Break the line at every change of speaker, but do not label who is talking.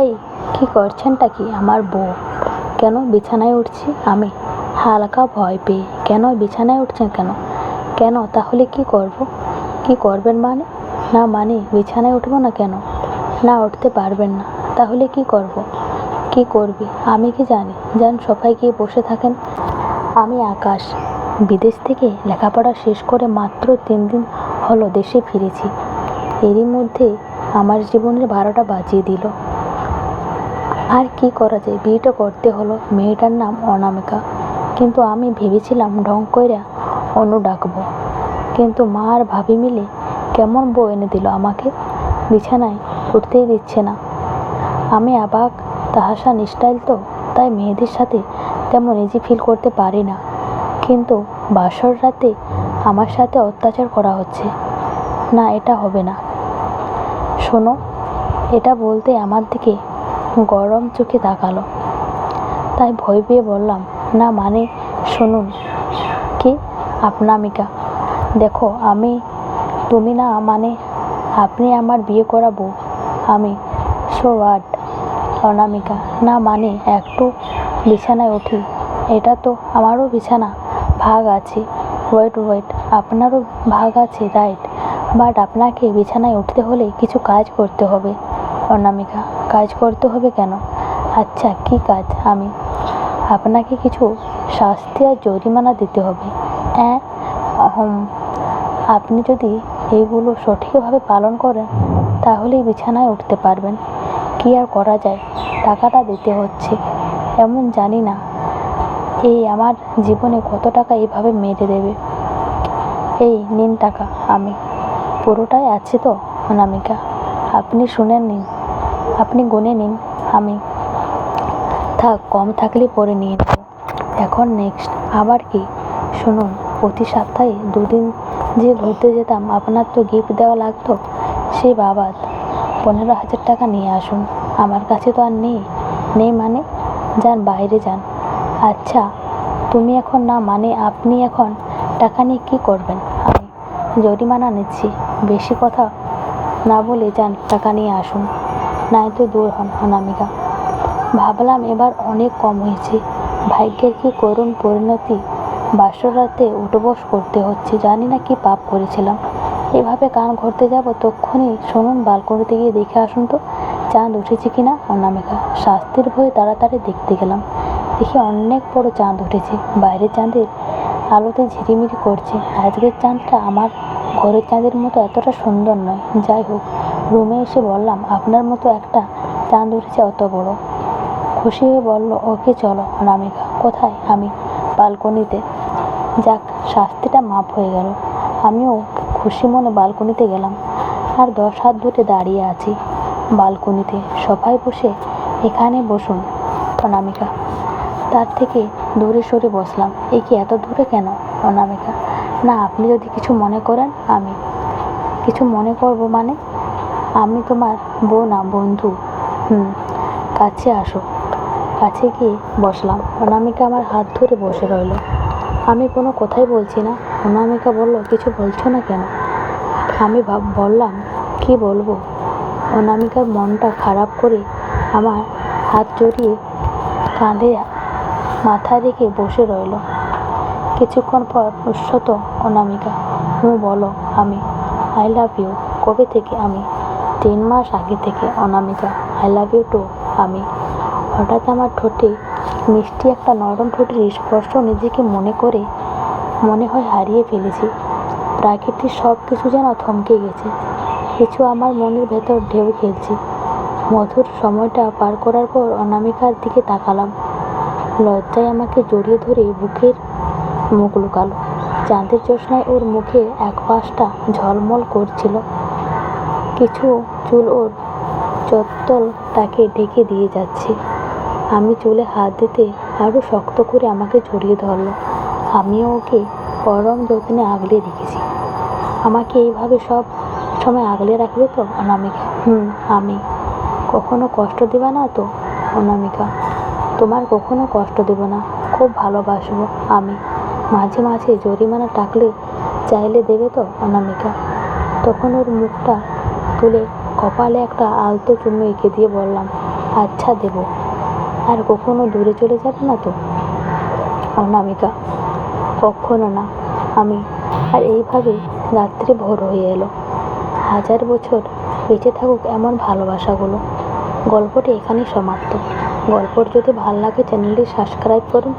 এই, কি করছেনটা কি? আমার বউ। কেন বিছানায় উঠছি আমি? হালকা ভয় পেয়ে। কেন বিছানায় উঠছেন কেন? কেন? তাহলে কি করব? কি করবেন মানে? না মানে বিছানায় উঠবো না কেন? না, উঠতে পারবেন না। তাহলে কি করব? কি করবি? আমি কি জানি? যান, সবাই গিয়ে বসে থাকেন। আমি আকাশ। বিদেশ থেকে লেখাপড়া শেষ করে মাত্র তিন দিন হলো দেশে ফিরেছি। এরই মধ্যে আমার জীবনের বারোটা বাজিয়ে দিল। আর কি করা যায়? বিয়েটা করতে হলো। মেয়েটার নাম অনামিকা। কিন্তু আমি ভেবেছিলাম ঢং কইরা অনু ডাকবো। কিন্তু মা আর ভাবি মিলে কেমন বউ এনে দিল আমাকে? বিছানায় উঠতেই দিচ্ছে না। আমি আবাক তাহাসা নিষ্টাইল তো, তাই মেয়েদের সাথে তেমন ইজি ফিল করতে পারি না। কিন্তু বাসর রাতে আমার সাথে অত্যাচার করা হচ্ছে। না, এটা হবে না। শোনো, এটা বলতে আমার দিকে গরম চোখে তাকালো। তাই ভয় পেয়ে বললাম, না মানে শুনুন, কি? আপনামিকা দেখো, আমি, তুমি না মানে আপনি আমার বিয়ে করাবো আমি সো হোয়াট অনামিকা, না মানে একটু বিছানায় উঠি, এটা তো আমারও বিছানা, ভাগ আছে ওয়েট ওয়েট আপনারও ভাগ আছে রাইট বাট আপনাকে বিছানায় উঠতে হলে কিছু কাজ করতে হবে। অনামিকা, কাজ করতে হবে কেন? আচ্ছা কি কাজ? আমি। আপনাকে কিছু শাস্তি আর জরিমানা দিতে হবে। হ্যাঁ আপনি যদি এইগুলো সঠিকভাবে পালন করেন, তাহলেই বিছানায় উঠতে পারবেন। কি আর করা যায়? টাকাটা দিতে হচ্ছে। এমন জানি না। এই আমার জীবনে কত টাকা এইভাবে মেরে দেবে? এই নিন টাকা, আমি। পুরোটাই আছে তো, অনামিকা। আপনি শুনে নিন। আপনি গুনে নিন, আমি থাক, কম থাকলে পরে নিয়ে নেব। এখন নেক্সট আবার কি? শুনুন, প্রতি সপ্তাহে দুদিন যে ঘুরতে যেতাম, আপনার তো গিফট দেওয়া লাগতো? সেই বাবাদ পনেরো হাজার টাকা নিয়ে আসুন। আমার কাছে তো আর নেই। নেই মানে? যান, বাইরে যান। আচ্ছা তুমি এখন না মানে আপনি এখন টাকা নিয়ে কী করবেন? আমি জরিমানা নিচ্ছি। বেশি কথা না বলে যান, টাকা নিয়ে আসুন। নয়তো দূর হন অনামিকা ভাবলাম এবার অনেক কম হয়েছে। ভাগ্যের কি করুণ পরিণতি? বাসরাতে উঠবস করতে হচ্ছে, জানি না কি পাপ করেছিলাম। এভাবে কান ঘুরতে যাব তক্ষুনি। শুনুন, বালকনিতে গিয়ে দেখে আসুন তো, চাঁদ উঠেছে কি না অনামিকা শাস্তির ভয়ে তাড়াতাড়ি দেখতে গেলাম। দেখি অনেক বড় চাঁদ উঠেছে। বাইরের চাঁদের আলোতে ঝিরিমিরি করছে। আজকের চাঁদটা আমার ঘরের চাঁদের মতো এতটা সুন্দর নয়। যাই হোক রুমে এসে বললাম, আপনার মতো একটা চাঁদ উঠেছে অত বড়। খুশি হয়ে বলল, ওকে চলো, অনামিকা, কোথায়? আমি বালকনিতে। যাক, শাস্তিটা মাপ হয়ে গেল। আমিও খুশি মনে বালকনিতে গেলাম। আর দশ হাত ধরে দাঁড়িয়ে আছি বালকনিতে। সবাই বসে এখানে বসুন, অনামিকা। তার থেকে দূরে সরে বসলাম। এ কি এত দূরে কেন, অনামিকা? না, আপনি যদি কিছু মনে করেন, আমি। কিছু মনে করব মানে? আমি তোমার বউ না বন্ধু। হুম, কাছে আসো। কাছে গিয়ে বসলাম। অনামিকা আমার হাত ধরে বসে রইল। আমি কোনো কথাই বলছি না। অনামিকা বলল, কিছু বলছো না কেন? আমি ভাব, বললাম, কি বলব? অনামিকার মনটা খারাপ করে আমার হাত জড়িয়ে কাঁধে মাথা রেখে বসে রইল। কিছুক্ষণ পর উৎসত অনামিকা তুমি বলো, আমি আই লাভ ইউ কবে থেকে আমি তিন মাস আগে থেকে Anamika I love you too আমি। হঠাৎ আমার ঠোঁটে মিষ্টি একটা নরম ঠোঁটের স্পর্শ নিজেকে মনে করে মনে হয় হারিয়ে ফেলেছি। প্রাকৃতিক সব কিছু যেন থমকে গেছে। কিছু আমার মনের ভেতর ঢেউ খেলছে। মধুর সময়টা পার করার পর অনামিকার দিকে তাকালাম। লজ্জায় আমাকে জড়িয়ে ধরে বুকের মুখ লুকালো। চাঁদের জ্যোৎস্নায় ওর মুখে এক পাশটা ঝলমল করছিল। কিছু চুল ওর চত্বল তাকে ঢেকে দিয়ে যাচ্ছে। আমি চুলে হাত দিতে আরও শক্ত করে আমাকে জড়িয়ে ধরলো। আমিও ওকে পরম যত্নে আগলে রেখেছি। আমাকে এইভাবে সব সময় আগলে রাখবে তো, অনামিকা? হুম, আমি। কখনো কষ্ট দেবে না তো, অনামিকা? তোমার কখনো কষ্ট দেব না, খুব ভালোবাসবো আমি। মাঝে মাঝে জরিমানা টাকলে চাইলে দেবে তো, অনামিকা? তখন ওর মুখটা তুলে কপালে একটা আলতো চুমু এঁকে দিয়ে বললাম আচ্ছা দেব। আর কখনো দূরে চলে যাবে না তো? অনামিকা, কখনো না, আমি। আর এইভাবে রাত্রি ভোর হয়ে এলো। হাজার বছর বেঁচে থাকুক এমন ভালোবাসাগুলো। গল্পটি এখানেই সমাপ্ত। গল্পটি যদি ভালো লাগে চ্যানেলটি সাবস্ক্রাইব করুন